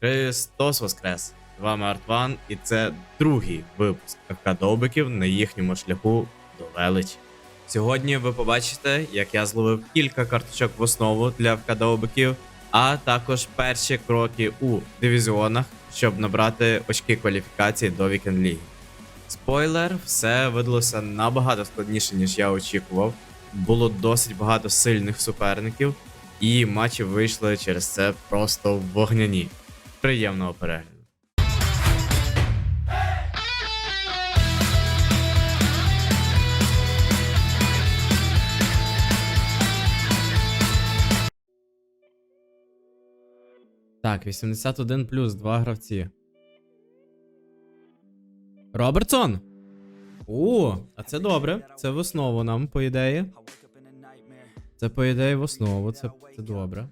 Христос Воскрес! З вами Артван, і це другий випуск ФК на їхньому шляху до величі. Сьогодні ви побачите, як я зловив кілька карточок в основу для ФК а також перші кроки у дивізіонах, щоб набрати очки кваліфікації до Вікенд Ліги. Спойлер, все видалося набагато складніше, ніж я очікував. Було досить багато сильних суперників, і матчі вийшли через це просто вогняні. Приємного перегляду. Так, 81 плюс, два гравці. Робертсон! О, а це добре. Це в основу нам, по ідеї. Це, по ідеї, в основу, це, це добре.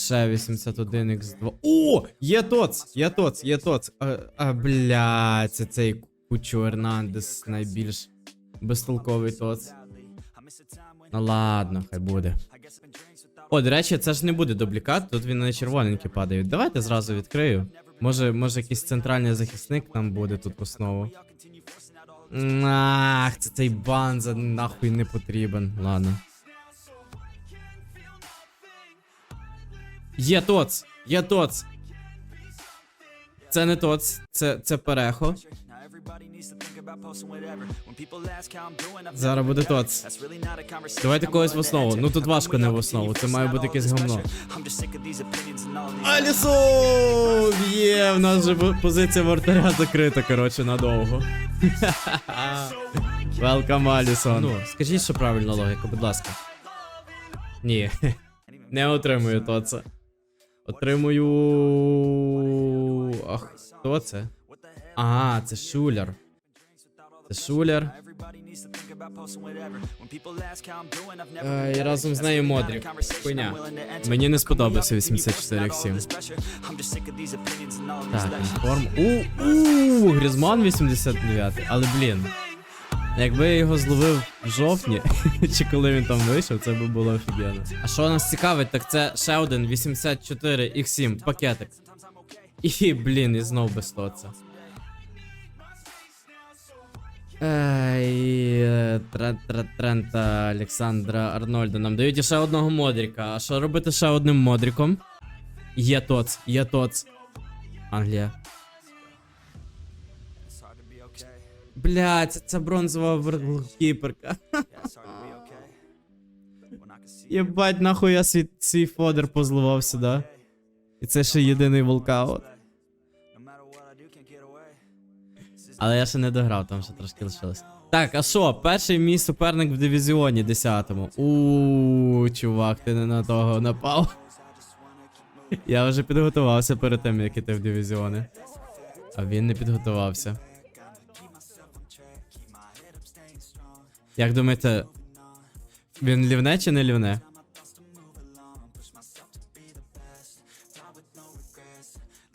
Ще 81 x 2 О! Є тоц! Є тоц, є тоц. А, а бля, це цей Кучу Ернандес найбільш безтолковий тоц. Ну ладно, хай буде. О, до речі, це ж не буде дублікат, тут він на червоненький падає. Давайте зразу відкрию. Може, може якийсь центральний захисник там буде тут в основу. Ах, це цей банза нахуй не потрібен. Ладно. Є тоц! Є тоц! Це не тоц, це, це перехо. Зараз буде тоц. Давайте когось в основу. Ну тут важко не в основу, це має бути якесь говно. Алісон! Є, в нас же позиція вратаря закрита, коротше, надовго. Велкам, Алісон. Ну, скажіть, що правильна логіка, будь ласка. Ні. Не отримую то це. Отримую. Ах, хто це? Ага, це шуляр. Це шуляр. Е, і разом з нею Модрік. Хуйня. Мені не сподобався 84 x 7 Так, інформ. У, у, Грізман 89. Але блін. Якби я його зловив в жовтні, чи коли він там вийшов, це би було офігенно. А що нас цікавить, так це ще один 84 x 7 пакетик. І, блін, і знов без тоца. Ей, е, Трент, Трент, Трента, Олександра Арнольда. Нам дають ще одного Модріка. А що робити ще одним Модріком? Є тоц, є тоц. Англія. Бля, це, це бронзова голкіперка. Єбать, нахуй я свій, свій фодер позливав сюди. І це ще єдиний волкаут. Але я ще не дограв, там ще трошки лишилось. Так, а що? Перший мій суперник в дивізіоні 10-му. У, чувак, ти не на того напав. Я вже підготувався перед тим, як іти в дивізіони. А він не підготувався. Як думаєте, він лівне чи не лівне?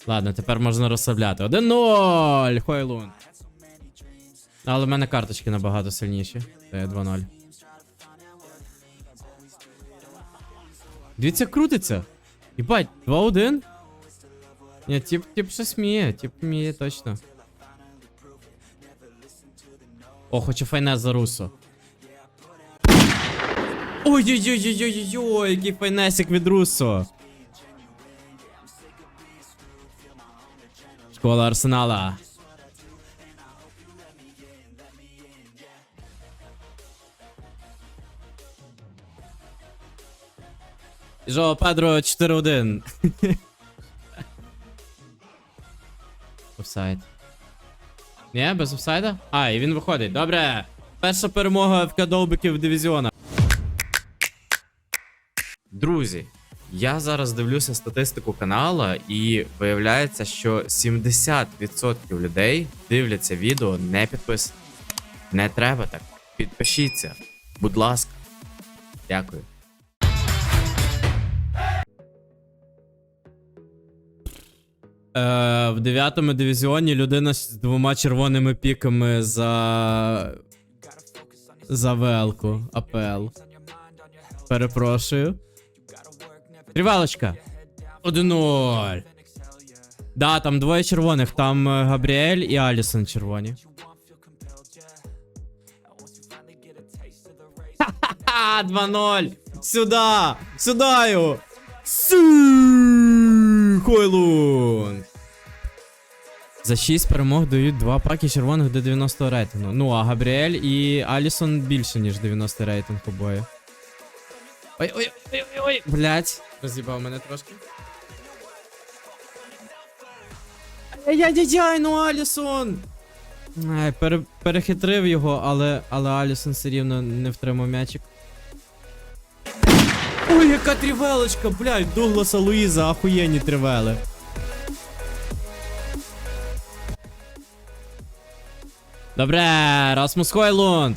Ладно, тепер можна розслабляти. 1-0! Хойлун. Але в мене карточки набагато сильніші. Це я 2-0. Дивіться, крутиться. Єбать, 2-1? Ні, тип, тип щось вміє, тип вміє точно. О, хочу файне за Русо. Ой-ой-ой-ой-ой-ой, який файнесик від Русо. Школа Арсенала. Жо Педро 4-1. Офсайд. Ні, без офсайда? А, і він виходить. Добре. Перша перемога в дивізіонах. Друзі, я зараз дивлюся статистику канала, і виявляється, що 70% людей дивляться відео не підписані. Не треба так. Підпишіться. Будь ласка. Дякую. Е, в 9 дивізіоні людина з двома червоними піками за. За ВЛ-ку, АПЛ. Перепрошую. Тривалочка. 1-0. Да, там двоє червоних, там е, Габріель і Алісон червоні. Ха-ха-ха, 2-0! Сюда! Сюда його! Су! Хойлун! За 6 перемог дають 2 паки червоних до 90 рейтингу. Ну, а Габріель і Алісон більше, ніж 90 рейтинг обоє. Ой, ой, ой, ой, ой, блять. Роз'їбав мене трошки. Ай-яй-яй, ну Алісон! Ай, пере, перехитрив його, але, але Алісон все рівно не втримав м'ячик. Ой, яка трівелочка, блядь, Дугласа Луїза, ахуєнні тривели. Добре, Расмус Хойлунд.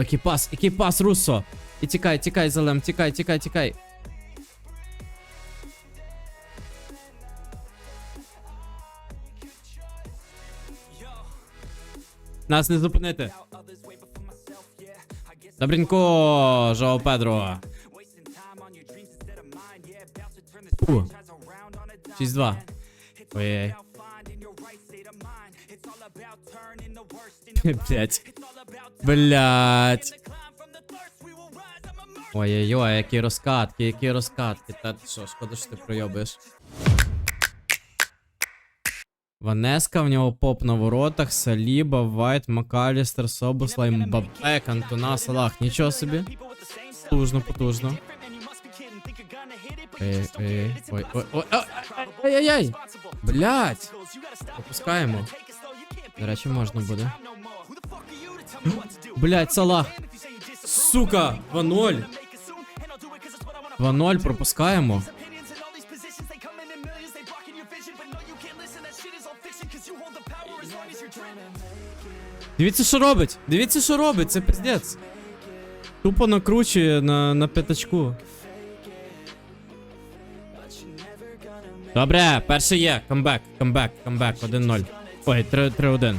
Який пас, який пас, Руссо. І тікай, тікай, Зелем, тікай, тікай, тікай. Нас не зупинити. Добренько, Жоу Педро. 6-2. Ой-ой. Блять. Блять. Ой-ой-ой, які розкатки, які розкатки. Та що, шкода, що ти пройобиш. Ванеска, в нього поп на воротах, Саліба, Вайт, Макалістер, Собослай, Мбапе, Кантона, Салах. Нічого собі. Потужно, потужно. Ей, ей, ой, ой, ой, ой, ой, ой, ой, Блять. Пропускаємо. До речі, можна буде. Блять, Салах. Сука, 2-0. 2-0 пропускаємо. Дивіться, що робить! Дивіться, що робить, це пиздець. Тупо накручує на, на п'ятачку. Добре, перший є. Камбек, камбек, камбек, 1-0. Ой, 3-1.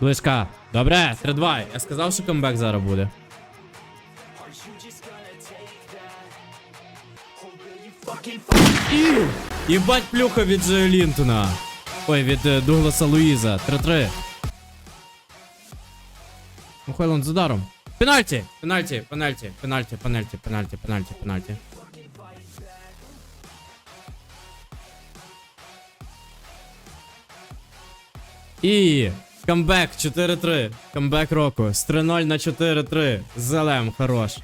Близька. Добре, 3-2. Я сказав, що камбек зараз буде. І, плюха від Лінтона. Ой, від е, Дугласа Луїза. 3-3. Ну, Хойланд з ударом. Пенальті! Пенальті, пенальті, пенальті, пенальті, пенальті, пенальті, пенальті. І камбек 4-3. Камбек року. З 3-0 на 4-3. Зелем, хорош.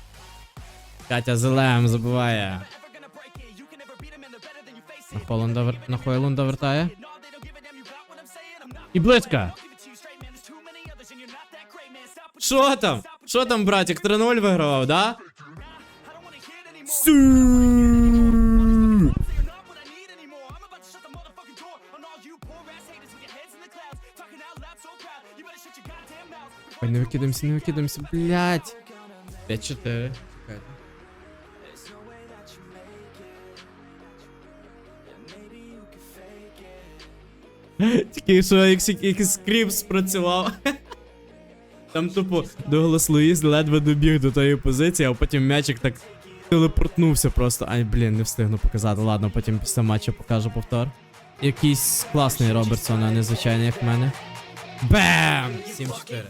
Катя Зелем забиває. На Холланда, вер... на Хойлунда вертає. І близько. Що там? Що там, братик, 3-0 вигравав, да? Су! Ой, не викидаємося, не викидаємося, блядь. 5-4. Тільки що якийсь скріп спрацював. Там тупо Дуглас Луїс ледве добіг до тої позиції, а потім м'ячик так телепортнувся просто. Ай, блін, не встигну показати. Ладно, потім після матчу покажу повтор. Якийсь класний Робертсон, а незвичайний, як в мене. Бем! 7-4.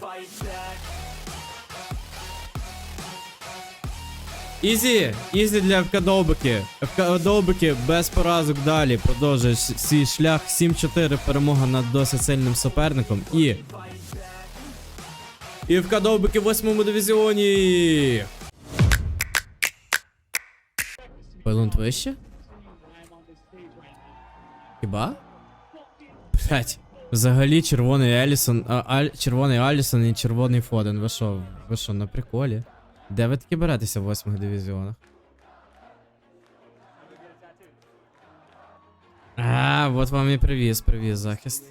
Ізі! Ізі для ФК Довбики. Без поразок далі. Продовжує свій шлях 7-4 перемога над досить сильним суперником. І. І ФК Довбики в восьмому дивізіоні. Пайлунт вище? Хіба? Блять. Взагалі червоний Елісон, а, аль, червоний Алісон і червоний Фоден. Ви що, ви що, на приколі? Де ви таки беретеся в восьмих дивізіонах? А, от вам і привіз, привіз захист.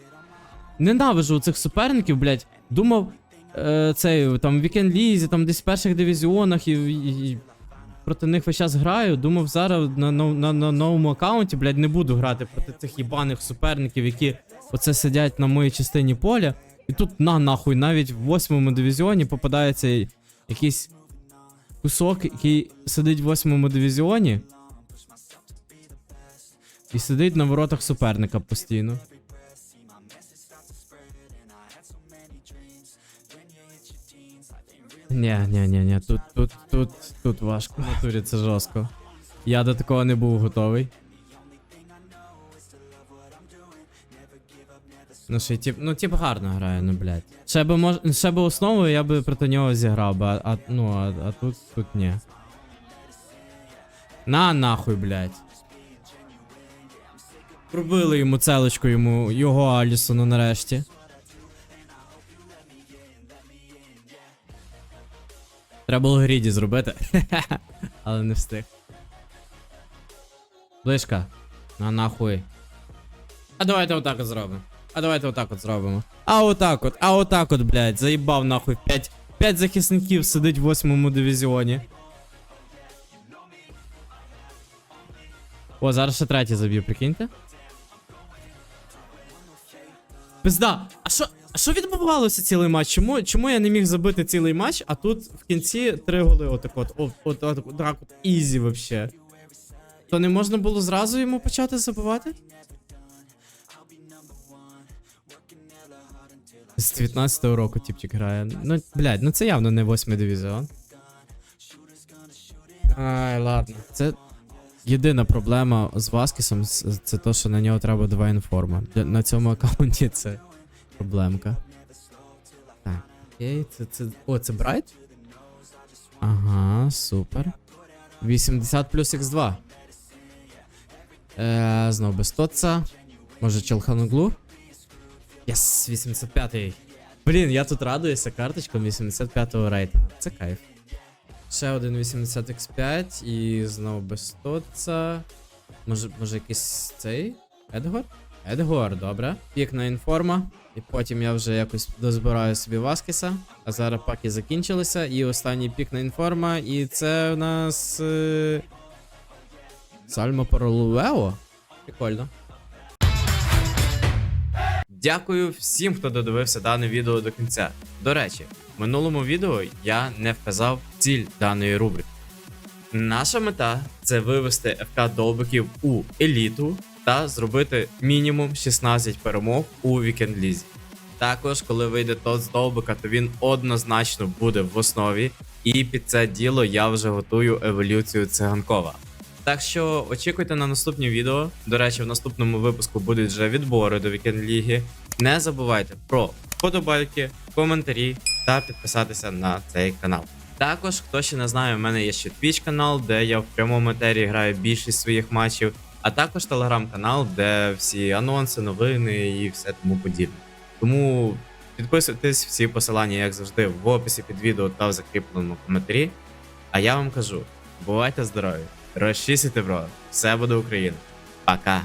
Ненавижу цих суперників, блять. Думав, е, цей там в Вікенд Лізі, там десь в перших дивізіонах і, і, і проти них весь час граю. Думав, зараз на, на, на, на новому аккаунті, блядь, не буду грати проти цих їбаних суперників, які оце сидять на моїй частині поля. І тут на нахуй, навіть в восьмому дивізіоні попадається якийсь кусок, який сидить в восьмому дивізіоні. І сидить на воротах суперника постійно. Ні, ні, ні, ні, тут, тут, тут, тут важко. В натурі це жорстко. Я до такого не був готовий. Ну, ще тип, ну, тип гарно грає, ну, блядь. Ще би, мож, ще би основу, я би проти нього зіграв би, а, а, ну, а, а тут, тут ні. На нахуй, блядь. Пробили йому целочку йому, його Алісону нарешті. Треба було гріді зробити. Але не встиг. Блишка. На нахуй. А давайте отак зробимо. А давайте отак от зробимо. А отак от, а отак от, блядь, заїбав нахуй 5, 5 захисників сидить в восьмому дивізіоні. О, зараз ще третій заб'ю, прикиньте. Пизда, а що, а що відбувалося цілий матч? Чому, чому я не міг забити цілий матч, а тут в кінці три голи отак от, от, от, от, от, так от, ізі вообще. То не можна було зразу йому почати забивати? З 19-го року типчик грає. Ну, блядь, ну це явно не восьмий дивізіон. Ай, ладно. Це єдина проблема з Васкісом, це то, що на нього треба два інформа. На цьому аккаунті це проблемка. Так, окей, це, це. О, це Брайт? Ага, супер. 80 плюс Х2. Е, знов без Тотца. Може Челхануглу? Єс, 85-й. Блін, я тут радуюся карточкам 85-го рейтингу. Це кайф. Ще один 80x5 і знову без Тотца. Може, може якийсь цей? Едгор? Едгор, добре. Пік на інформа. І потім я вже якось дозбираю собі Васкіса. А зараз паки закінчилися. І останній пік на інформа. І це у нас. Е... Сальмо Паролуео? Прикольно. Дякую всім, хто додивився дане відео до кінця. До речі, в минулому відео я не вказав ціль даної рубрики. Наша мета це вивести ФК Довбиків у еліту та зробити мінімум 16 перемог у вікенд-лізі. Також, коли вийде тот з Довбика, то він однозначно буде в основі, і під це діло я вже готую еволюцію циганкова. Так що очікуйте на наступні відео. До речі, в наступному випуску будуть вже відбори до вікенд ліги. Не забувайте про вподобайки, коментарі та підписатися на цей канал. Також, хто ще не знає, у мене є ще Twitch канал, де я в прямому етері граю більшість своїх матчів, а також телеграм-канал, де всі анонси, новини і все тому подібне. Тому підписуйтесь, всі посилання, як завжди, в описі під відео та в закріпленому коментарі. А я вам кажу: бувайте здорові! Розчісуйте, бро. Все буде Україна. Пока.